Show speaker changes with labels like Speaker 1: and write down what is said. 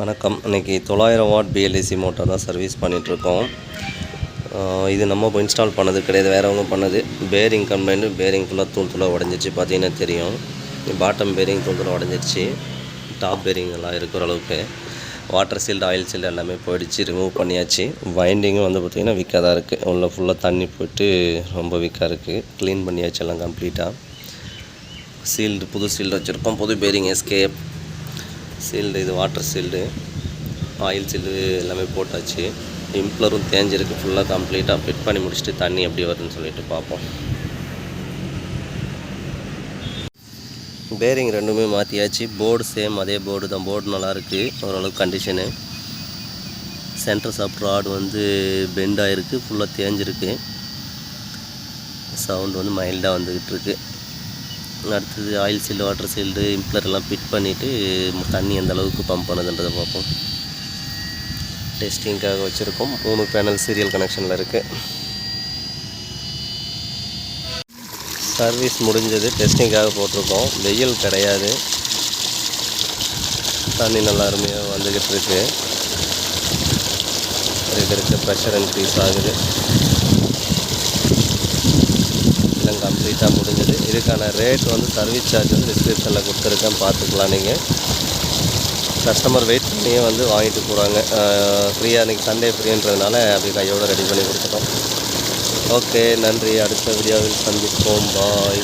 Speaker 1: வணக்கம். இன்றைக்கி தொள்ளாயிரம் வாட் பிஎல்ஏசி மோட்டார் தான் சர்வீஸ் பண்ணிகிட்ருக்கோம் இது நம்ம இன்ஸ்டால் பண்ணது கிடையாது வேறவங்க பண்ணது. பேரிங் கம்பெனி பேரிங் ஃபுல்லாக தூள் தூளாக உடஞ்சிச்சு பார்த்தீங்கன்னா தெரியும். பாட்டம் பேரிங் தூள் தூளாக உடஞ்சிருச்சு. டாப் பேரிங் எல்லாம் இருக்கிற அளவுக்கு. வாட்டர் சீல்டு ஆயில் சீல்டு எல்லாமே போயிடுச்சு ரிமூவ் பண்ணியாச்சு. வைண்டிங்கும் வந்து பார்த்திங்கன்னா வீக்காக தான் இருக்குது உள்ளே ஃபுல்லாக தண்ணி போயிட்டு ரொம்ப வீக்காக இருக்குது க்ளீன் பண்ணியாச்சு எல்லாம் கம்ப்ளீட்டாக சீல்டு புது சீல்டு வச்சுருக்கோம். புது பேரிங் எஸ்கேப் சீல்டு இது வாட்டர் சீல்டு ஆயில் சீல்டு எல்லாமே போட்டாச்சு. இம்ப்ளரும் தேஞ்சிருக்கு. ஃபுல்லாக கம்ப்ளீட்டாக ஃபிட் பண்ணி முடிச்சுட்டு தண்ணி எப்படி வருதுன்னு சொல்லிட்டு பார்ப்போம். பேரிங் ரெண்டுமே மாற்றியாச்சு போர்டு சேம் அதே போர்டு தான். போர்டு நல்லாயிருக்கு ஓரளவுக்கு கண்டிஷனு சென்டர் சாஃப்ட் ராடு வந்து பெண்ட் ஆகிருக்கு ஃபுல்லாக தேஞ்சிருக்கு. சவுண்டு வந்து மைல்டாக வந்துக்கிட்டு இருக்குது அடுத்தது oil seal water seal impeller எல்லாம் ஃபிட் பண்ணிவிட்டு தண்ணி எந்த அளவுக்கு பம்ப் பண்ணுதுன்றதை பார்ப்போம். டெஸ்டிங்க்காக வச்சுருக்கோம். மூணு பேனல் சீரியல் கனெக்ஷனில் இருக்குது சர்வீஸ் முடிஞ்சது. டெஸ்டிங்காக போட்டிருக்கோம். வெயில் கிடையாது. தண்ணி நல்லா அருமையாக வந்துக்கிட்டு இருக்கு. இருக்க இருக்க ப்ரெஷர் இன்க்ரீஸ் ஆகுது எல்லாம் கம்ப்ளீட்டாக முடிஞ்சது. இதுக்கான ரேட் வந்து சர்வீஸ் சார்ஜ் வந்து டிஸ்கிரிப்ஷனில் கொடுத்துருக்கேன். பார்த்துக்கலாம் நீங்கள் கஸ்டமர் வெயிட் பண்ணியே வந்து வாங்கிட்டு போகிறாங்க ஃப்ரீயாக இன்றைக்கி சண்டே ஃப்ரீன்றதுனால அப்படி கையோடு ரெடி பண்ணி கொடுத்துட்டோம். ஓகே நன்றி. அடுத்த வீடியோவில் சந்திப்போம். பாய்